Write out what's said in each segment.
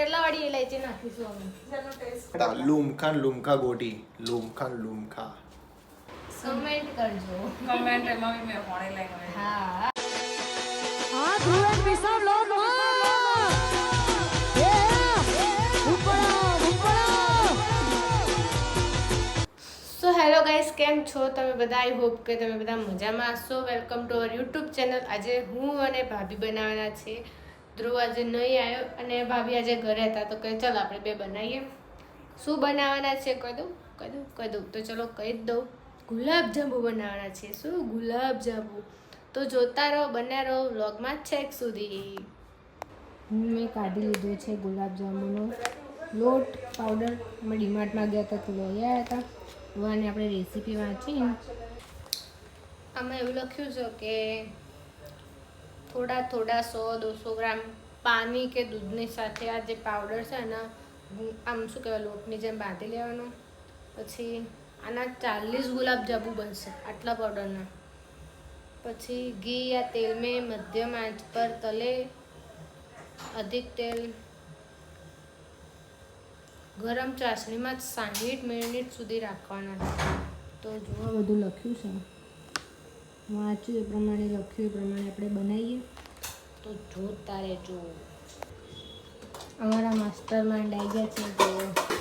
કેરલા વાળી ઇલાયચી નાખીશું અમે જેનો ટેસ્ટ લુમખા લુમખા ગોટી લુમખા લુમખા કમેન્ટ કરજો કમેન્ટ એમાં બી મેં હોણે લઈને આવી. હા સો હેલો ગાઈસ કેમ છો? તમે બધા આઈ હોપ કે તમે બધા મજામાં હશો. Welcome to our YouTube channel આજે હું અને ભાભી બનાવવાના છે ધ્રુવ આજે નહીં આવ્યો અને ભાભી આજે ઘરે હતા. તો કહે ચાલ આપણે બે બનાવીએ. શું બનાવવાના છે? કહી દઉં કહી દઉં કહી દઉં તો ચલો કહી જ દઉં. ગુલાબજાંબુ બનાવવાના છે. શું ગુલાબજાંબુ તો જોતા રહો બન્યા રહો વ્લોગમાં છેક સુધી. મેં કાઢી લીધો છે ગુલાબજાંબુનો લોટ પાવડર અમે ડીમાર્ટમાં ગયા હતા તો લઈ આવ્યા હતા. હવે આની આપણે રેસીપી વાંચી આમાં એવું લખ્યું છે કે થોડા થોડા સો દોસો ગ્રામ પાણી કે દૂધની સાથે આ જે પાવડર છે એના આમ શું કહેવાય, લોટની જેમ બાંધી લેવાનો. પછી આના ચાલીસ ગુલાબજાંબુ બનશે આટલા પાવડરના પછી ઘી યા તેલ મેં મધ્યમ આંચ પર તલે, અધિક તેલ, ગરમ ચાસણીમાં સાઠ મિનિટ સુધી રાખવાના છે. તો જોવા બધું લખ્યું છે. વાંચ્યું એ પ્રમાણે લખ્યું એ પ્રમાણે આપણે બનાવીએ. તો જોતા રહેજો અમારા માસ્ટર માઇન્ડ આવી ગયા છે તો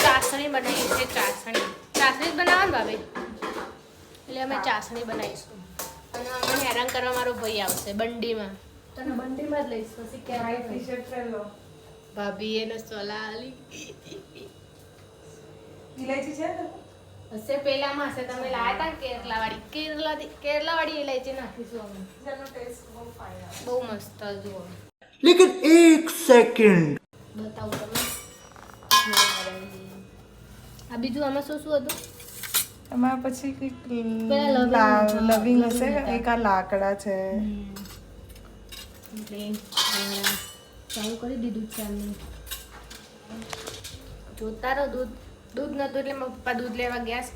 ચાસણી બનાવી છે ચાસણી. ચાસણી જ બનાવવાનું ભાભી? એટલે અમે ચાસણી બનાવીશું. અને અમને હેરાન કરવા મારો ભાઈ આવશે બંડીમાં. તને બંડીમાં જ લઈશ પછી ક્યારે ટી-શર્ટ પહેરલો. ભાભી એને સલાહ આલી ઇલાયચી છે? ને? હશે પેલામાં હશે તમે લાયા હતા કેરલા વાળી કેરલા કેરલા વાળી ઇલાયચી નાખીશું અમે જેનો ટેસ્ટ બહુ ફાઇન બહુ મસ્ત જુઓ લેકિન એક સેકન્ડ બતાવું તમે આ બીજું આમાં શું શું હતું એમાં પછી કંઈક લવિંગ, હશે એક આ લાકડા છે એટલે ચાલુ કરી દીધું છે જોતા રહો દૂધ દૂધ નતું એટલે મારા પપ્પા દૂધ લેવા ગયા છે.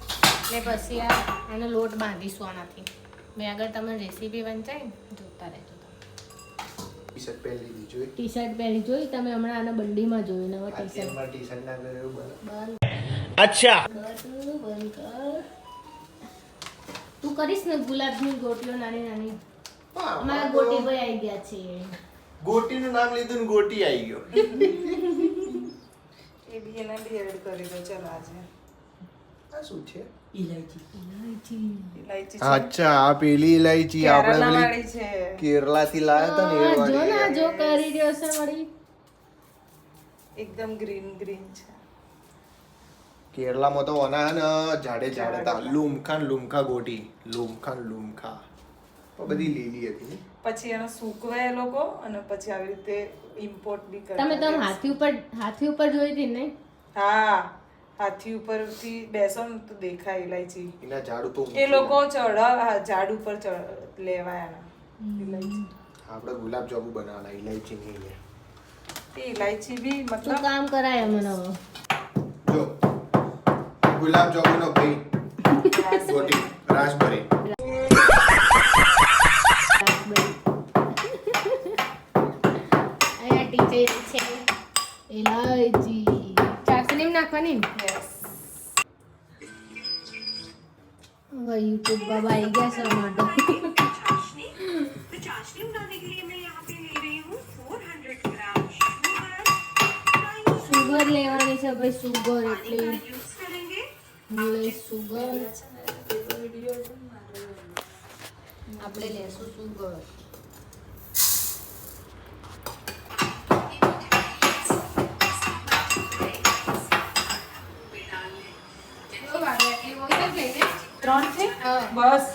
એટલે પછી આ આનો લોટ બાંધીશું આનાથી. મેં આગળ તમને રેસીપી વંચાય જોતા રહેજો ટી શર્ટ પહેરી જોઈ? ટી શર્ટ પહેરી જોઈ તમે હમણાં આના બંડીમાં જોયું નવા ટી શર્ટ ટી શર્ટ ના અચ્છા. તું કરીશ ને ગુલાબની ગોટીઓ નાની નાની? અમારા ગોટી ભાઈ આવી ગયા છે. ગોટીનું નામ લીધું ને ગોટી આવી ગયો. એ બી એને બી એડ કરી દો ચાલો આજે. આ શું છે? અચ્છા આ પેલી ઇલાયચી આપણે પેલી કેરલાવાળી છે. કેરલા થી લાયા હતા ને જો જો કરી રહ્યો છે વળી. એકદમ ગ્રીન ગ્રીન છે. કેરલામાં તો ઓના ને જાડે તા લુમખા લુમખા ગોટી. લુમખા લુમખા. બધી લીલી હતી પછી એનો સૂકવે એ લોકો અને પછી આવી રીતે ઇમ્પોર્ટ બી કરે તમે તમે હાથી ઉપર હાથી ઉપર જોઈ હતી ને? હા હાથી ઉપરથી બેસો ને તો દેખાય ઇલાયચી એના ઝાડ ઉપર એ લોકો ચઢ ઝાડ ઉપર લેવાયા ઇલાયચી આપણે ગુલાબ જાંબુ બનાવવાના ઇલાયચી નહીં લે. એ ઇલાયચી બી શું મતલબ કામ કરાય મને હવે. જો ગુલાબ જાંબુ નો ભાઈ ગોટી રાસબરી ले रही हूँ 400 ग्राम शुगर સુગર લેવાની છે ભાઈ સુગર એટલે यूज करेंगे લઈ સુગર આપણે લેશું સુગર ત્રણ છે? બસ.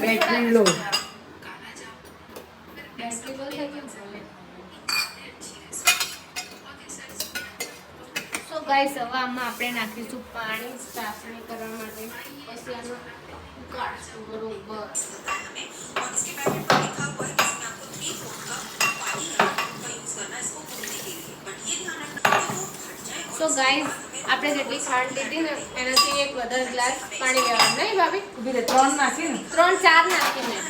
બેટરી લો સો ગાઈસ હવે આમાં આપણે નાખીશું પાણી ચાસણી કરવા માટે. પછી આનો ઉકાળશું બરોબર સો ગાઈસ આપણે જેટલી ખાંડ લીધી ને એનાથી એક વધારે ગ્લાસ પાણી લેવાનું. નહીં ભાભી? ઊભી રહે ત્રણ નાખી ને? ત્રણ ચાર નાખી મેં.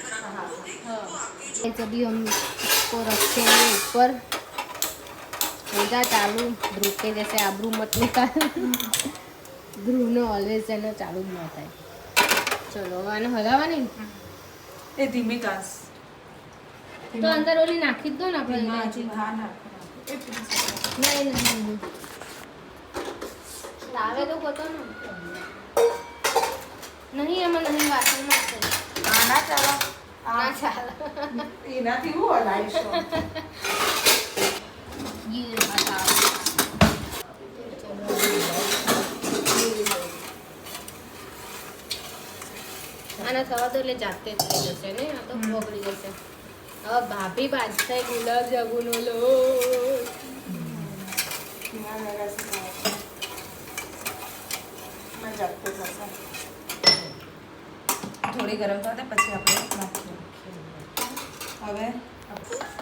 હલાવવાની? એ ધીમી તો અંદર ઓલી નાખી દો ને આપણે નહીં નહીં. લાવે તો પોતો ને. નહીં એમાં નહીં વાસણમાં ના ના ચાલો. ના ચાલે. એનાથી હું હલાવીશું. ગીર મસાલો આના થવા તો એટલે જાતે જ થઈ જશે ને આ તો બગડી જશે. હવે ભાભી બાજતા ગુલાબ જાંબુનો લોટ. ધીમા લગાવશું ખાવા. મેં જાતે થશે થોડી ગરમ થવા દે પછી આપણે નાખીએ હવે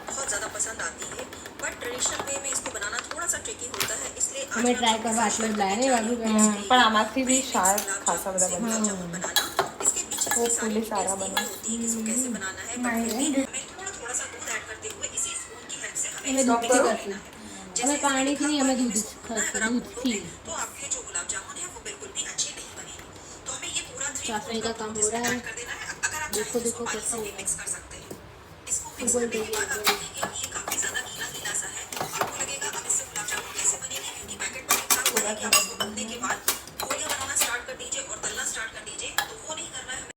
बहुत ज़्यादा पसंद आती है बट ट्रेडिशनल वे में इसको बनाना थोड़ा सा ट्रिकी होता है इसलिए आज અમે मैं ટ્રાય કરવા આટલો જ લાયા ને બાબુ પણ આમાંથી બી શાક ખાસા બધા બને गुलाब जामुन बनाना इसके पीछे वो की सारी फूले सारा टेस्टिंग बना। होती है कि इसको कैसे बनाना है बट फिर भी हमें थोड़ा थोड़ा सा दूध ऐड करते हुए इसी स्पून की हेल्प से हमें અમે इसको દૂધથી mix કરશું करना है અમે પાણીથી નહીં અમે દૂધ अगर आप દૂધથી तो ये पूरा थ्री चाशनी का काम हो रहा है कर देना है अगर आप देखो, चाहें तो देखो इसको कैसे पानी से भी हो मिक्स कर सकते हैं इसको मिक्स उबल करने के रही है, बाद आप देखेंगे कि ये काफी ज्यादा गीला गीला सा है आपको लगेगा अब इससे गुलाब जामुन कैसे बनेंगे क्योंकि पैकेट में लिखा हुआ है कि आप इसको तलने के बाद गोलियां बनाना स्टार्ट कर दीजिए और तलना स्टार्ट कर दीजिए तो वो नहीं करना है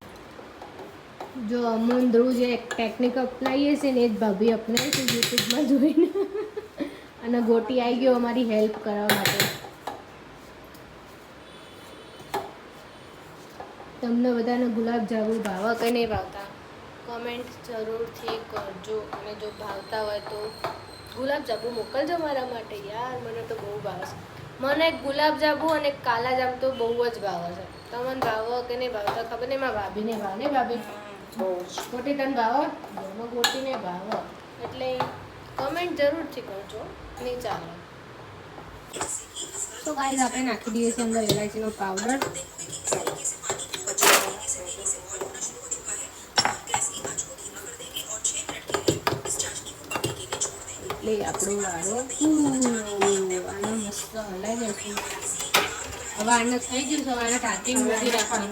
જો અમન ધ્રુવ જે ટેકનિક અપનાવીએ છે ને એ જ ભાભી અપનાવી છે યુટ્યુબમાં જોઈને અને ગોટી આવી ગયો અમારી હેલ્પ કરવા માટે તમને બધાને ગુલાબ જાંબુ ભાવા કે નહીં ભાવતા? કમેન્ટ જરૂરથી કરજો. અને જો ભાવતા હોય તો ગુલાબ જાંબુ મોકલજો મારા માટે યાર. મને તો બહુ ભાવે છે. મને ગુલાબ જાંબુ અને કાલા જાંબુ તો બહુ જ ભાવે છે. તમને ભાવો કે નહીં ભાવતા? ખબર નહીં મારા ભાભીને ભાવ નહીં ભાભી? બહુ ગોટી તને ભાવો? ઘરમાં ગોટીને ભાવો. એટલે કમેન્ટ જરૂરથી કરજો. નહીં ચાલો. તો ગાઈઝ આપણે નાખી દઈએ છીએ અંદર ઇલાયચીનો પાવડર એટલે આપણો વારો આનો મસ્ત હલાઈ જશે હવે આને થઈ ગયું છે આને ઢાંકી મૂકી રાખવાનું.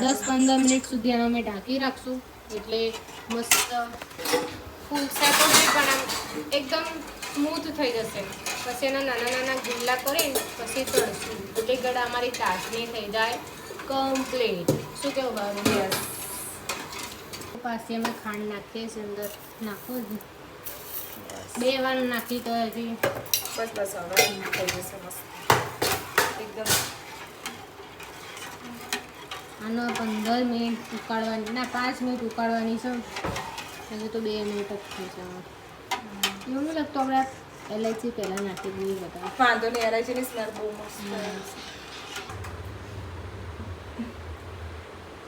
દસ પંદર મિનિટ સુધી આને અમે ઢાંકી રાખશું. એટલે મસ્ત તો નહીં પણ આમ એકદમ સ્મૂથ થઈ જશે. પછી એના નાના નાના ગુલ્લા કરીને પછી તળશું. એટલે ગળા અમારી ચાસણી થઈ જાય કમ્પ્લીટ શું કેવું બાબુ પાસે અમે ખાંડ નાખીએ છીએ અંદર. નાખો જ. બે વાર નાખી તો હજી બસ બસ હવે થઈ જશે મસ્ત એકદમ. આનો પંદર મિનિટ ઉકાળવાની ના પાંચ મિનિટ ઉકાળવાની છે. હજુ તો બે મિનિટ જ થઈ છે. એવું નહીં લાગતું આપણે એલઆઈસી પહેલાં નાખી દઈએ બધા. વાંધો નહીં એલાયચીની સ્મેલ બહુ મસ્ત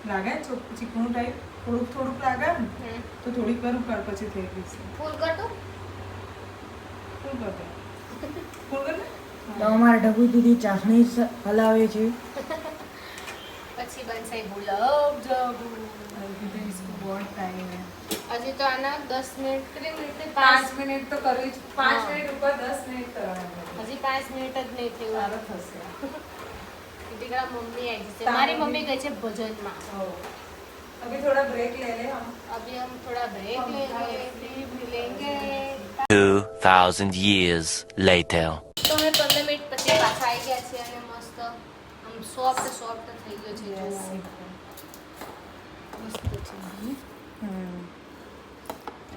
લાગે ચીકણું ટાઈપ થોડુંક થોડુંક લાગે તો થોડીક વાર ઉકાળ પછી થઈ જશે ફૂલ કરતો ફૂલ કર દે ફૂલ કર ને તો અમારા ઢબુ દીદી ચાસણી હલાવે છે. પછી બનશે ગુલાબ જાંબુ. હજી તો આના દસ મિનિટ કેટલી મિનિટ પાંચ મિનિટ તો કરવી છે પાંચ મિનિટ ઉપર દસ મિનિટ કરવાનું હજી પાંચ મિનિટ જ નહીં થયું. સારું થશે. દીકરા મમ્મી આવી છે મારી મમ્મી? કહે છે ભજનમાં અભી થોડા બ્રેક લે લે હમ અભી હમ થોડા બ્રેક લે લે. thousand years later. તો પંદર મિનિટ પછી પાછા ગયા છીએ અને મસ્ત સોફ્ટ સોફ્ટ થઈ ગયો છે.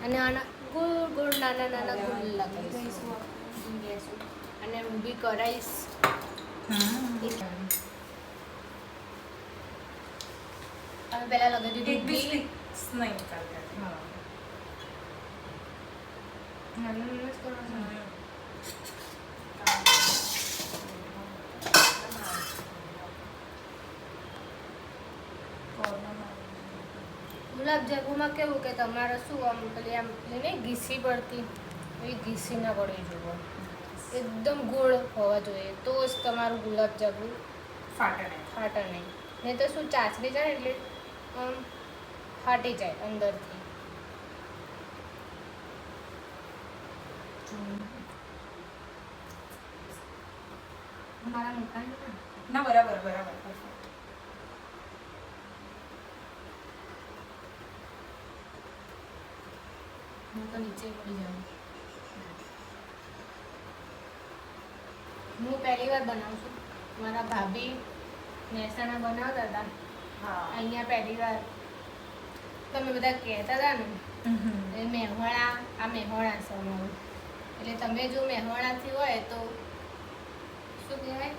અને આના ગોળ નાના નાના ગુલ લગાવીશું અને ઊભી કરાવીશ લગાવી દીધી ગુલાબજાંબુમાં કેવું કે તમારે શું આમ પેલી આમ ને ઘીસી પડતી એ ઘીસી ના પડવી જોઈએ એકદમ ગોળ હોવા જોઈએ. તો જ તમારું ગુલાબજાંબુ ફાટે નહીં. ફાટે નહીં. નહીં તો શું ચાસણી જાય એટલે? આમ ફાટી જાય અંદરથી. મારા મોટા ના બરાબર બરાબર હું તો નીચે પડી જાઉં. હું પહેલી વાર બનાવું છું. મારા ભાભી મહેસાણા બનાવતા હતા. અહીંયા પહેલી વાર. તમે બધા કહેતા હતા ને? એ મેહોણા આ મેહોણા અમારું. એટલે તમે જો મેહોણાથી હોય તો શું કહેવાય?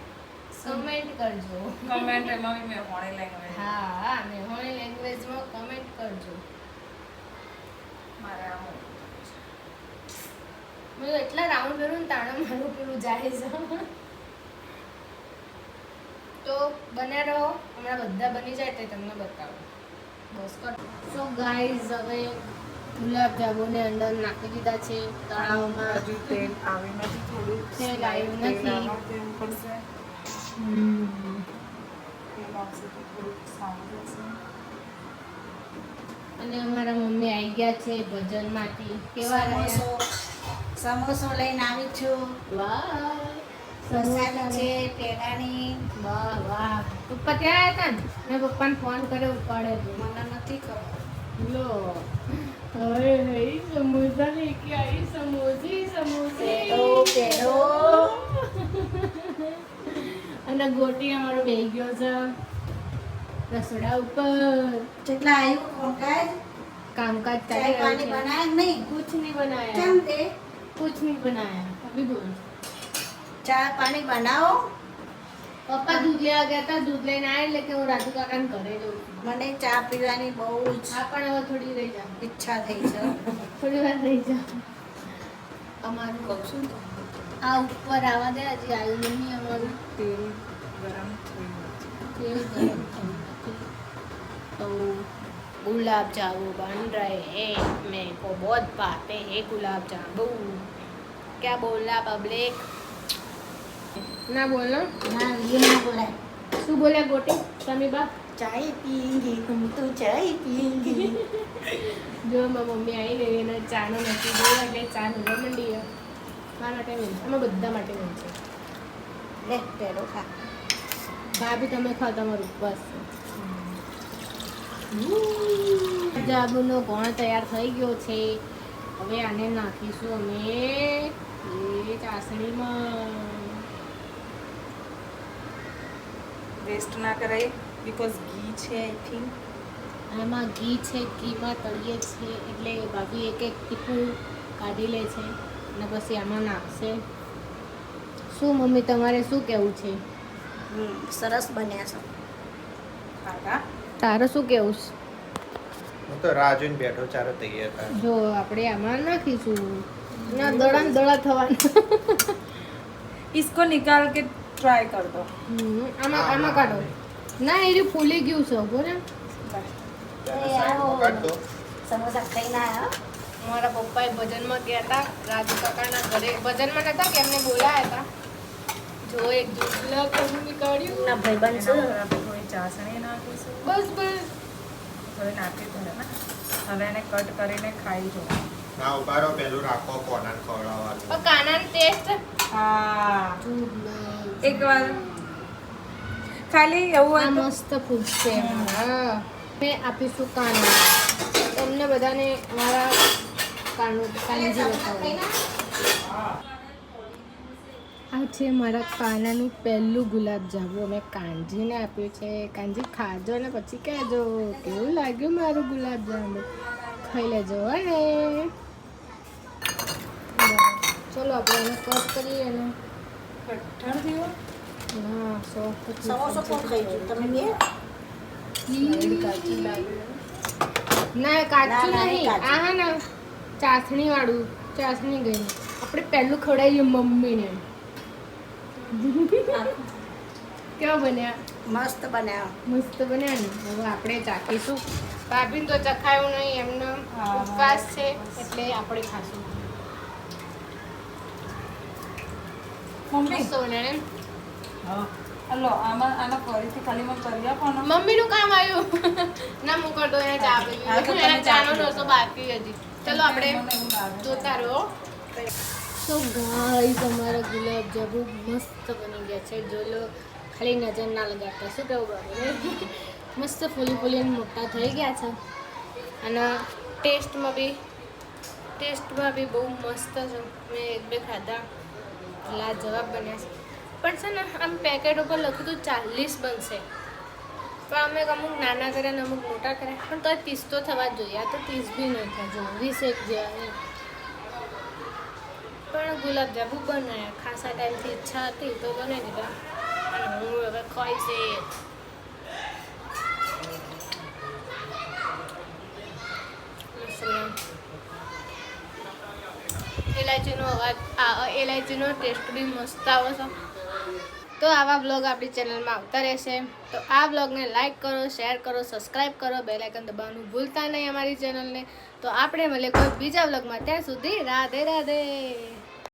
કમેન્ટ કરજો. કમેન્ટ એમાં બી મેં લેંગ્વેજ હા હા મેહોણી લેંગ્વેજમાં કમેન્ટ કરજો. મારા મેં એટલા રાઉન્ડ કર્યું ને તાણે મારું પેલું જાય છે. તો બને રહો. હમણાં બધા બની જાય તે તમને બતાવો. બસ કરો. સો ગાઈઝ હવે ગુલાબ જાંબુને અંદર નાખી દીધા છે તળાવમાં. હજુ તેલ આવી નથી થોડું. તેલ આવ્યું નથી. અને અમારા મમ્મી આવી ગયા છે ભજનમાંથી. કેવા રહ્યા? સમોસો. લઈને આવી છું. વાહ. વરસાદ છે પેડાની વાહ વાહ. પપ્પા ત્યાં આવ્યા હતા ને? મેં પપ્પાને ફોન કર્યો ઉપાડે મને નથી ખબર. લો. હરે અને ગોટી અમારો બે ગયો છે રસોડા ઉપર. કેટલા આવ્યું કામકાજ? કામકાજ ચાલે બોલ. ચા પાણી બનાવો? પપ્પા દૂધ લેવા ગયા હતા દૂધ લઈને આવે એટલે હું રાજુ કાકાને ઘરે જઉં મને ચા પીવાની બહુ જ હા પણ હવે થોડી રહી જાવ ઈચ્છા થઈ છે થોડી વાર રહી જાવ અમારું કહું છું તો. આ ઉપર આવવા દે હજી આવ્યું નહીં અમારું તેલ ગરમ થયું નથી तेल गरम थई નથી तो गुलाब जामुन बन रहे हैं मेरे को बहुत भाते हैं गुलाब जामुन क्या बोलना पब्लिक ना बोलो ના એ ના બોલાય શું બોલ્યા ગોટી તમે બા ચાય પીંગી હમ તો ચાય પીએંગે જો મારી મમ્મી આવી ગઈ અને ચાનો નથી દો એટલે ચા નવા મંડી મારા માટે મેં અમે બધા માટે મેં છે લે પેડો ખા ભાભી તમે ખાઓ તમારું ઉપવાસ છે જાબુનો ગોણ તૈયાર થઈ ગયો છે હવે આને નાખીશું અમે એ ચાસણીમાં વેસ્ટ ના કરાય બીકોઝ ઘી છે આઈ થિંક આમાં ઘી છે ઘીમાં તળીએ છે એટલે ભાભી એક એક ટીપું કાઢી લે છે અને પછી આમાં નાખશે શું મમ્મી તમારે શું કહેવું છે હમ, સરસ બન્યા છે ખાટા તારે શું કહેવું છે હું તો રાહ જોઈને બેઠો ચારો તૈયાર થાય જો આપણે આમાં નાખીશું ના દડા ને દડા થવાના इसको निकाल के ट्राई कर दो હમ, આમાં આમાં કાઢો ના એ ફૂલી ગયું છે ઊભો ને સમોસા ખાઈને આવ્યા મારા પપ્પાએ ભજનમાં ગયા હતા રાજુ કાકાના ઘરે. ભજનમાં નતા કે એમને બોલાયા હતા જો એક જુગલા કરું નીકળ્યું. ના ભાઈ બન છે થોડી ચાસણી નાખીશું બસ બસ. થોડી નાખી દો ને. હવે એને કટ કરીને ખાઈ જો. ના ઉભારો પેલું રાખો કોનાન ખવડાવવાનું. કાનાન ટેસ્ટ હા. એક વાર ખાલી એવું આ મસ્ત ફૂડ છે. હા. મેં આપીશું કાનો તમને બધાને મારા કાનો કાનજી બતાવો. આ છે મારા કાનાનું પહેલું ગુલાબજાંબુ. અમે મેં કાનજીને આપ્યું છે. કાનજી ખાજો ને પછી કહેજો કેવું લાગ્યું મારું ગુલાબ જાંબુ ખાઈ લેજો હે ચલો આપણે એને કટ કરીએ એનું. કઠણ થયો હા સમોસો કોણ ખાઈ ગયું તમે બે ના કાચું ના, ના, નહીં. આ હા ને ચાસણી વાળું ચાસણી ગઈ. આપણે પહેલું ખવડાવીએ મમ્મીને. કેવા બન્યા? મસ્ત બન્યા. મસ્ત બન્યા ને? હવે આપણે ચાખીશું. ભાભીને તો ચખાયું નહીં એમનો ઉપવાસ છે એટલે આપણે ખાશું. મમ્મી. મસ્ત ને આમાં આના ફરીથી ખાલી માં કરી આપો ને. મમ્મીનું કામ આવ્યું. ના હું કરતો એને ચા આપી એના ચા ચાનો રસો બાકી હજી. ચલો આપણે. જોતા રહો. સો તો ગાઈસ અમારા ગુલાબ જાંબુ મસ્ત બની ગયા છે. જો લો ખાલી નજર ના લગાડતા. શું કેવું બાબુ મસ્ત ફૂલી ફૂલી મોટા થઈ ગયા છે. અને ટેસ્ટમાં બી ટેસ્ટમાં બી બહુ મસ્ત છે. મેં એક બે ખાધા. લાજવાબ બન્યા છે. પણ છે ને, આમ પેકેટ ઉપર લખ્યું હતું ચાલીસ બનશે. પણ અમે અમુક નાના કર્યા ને અમુક મોટા કર્યા. પણ તો ત્રીસ તો થવા જોઈએ. આ તો ત્રીસ બી નહીં થયા. જો, વીસ એક જેવા પણ ગુલાબજાંબુ બનાવ્યા ખાસા ટાઈમથી ઈચ્છા હતી, તો બનાવી દીધા હું હવે ખાઈશ એ એલાયચીનો. અવાજ, આ ઇલાયચીનો ટેસ્ટ બી મસ્ત આવે છે. તો આવા બ્લોગ આપણી ચેનલમાં આવતા રહેશે. તો આ બ્લોગને લાઇક કરો શેર કરો સબસ્ક્રાઈબ કરો બેલાઇકન દબાવવાનું ભૂલતા નહીં અમારી ચેનલને તો આપણે મળીએ કોઈ બીજા બ્લોગમાં ત્યાં સુધી રાધે રાધે.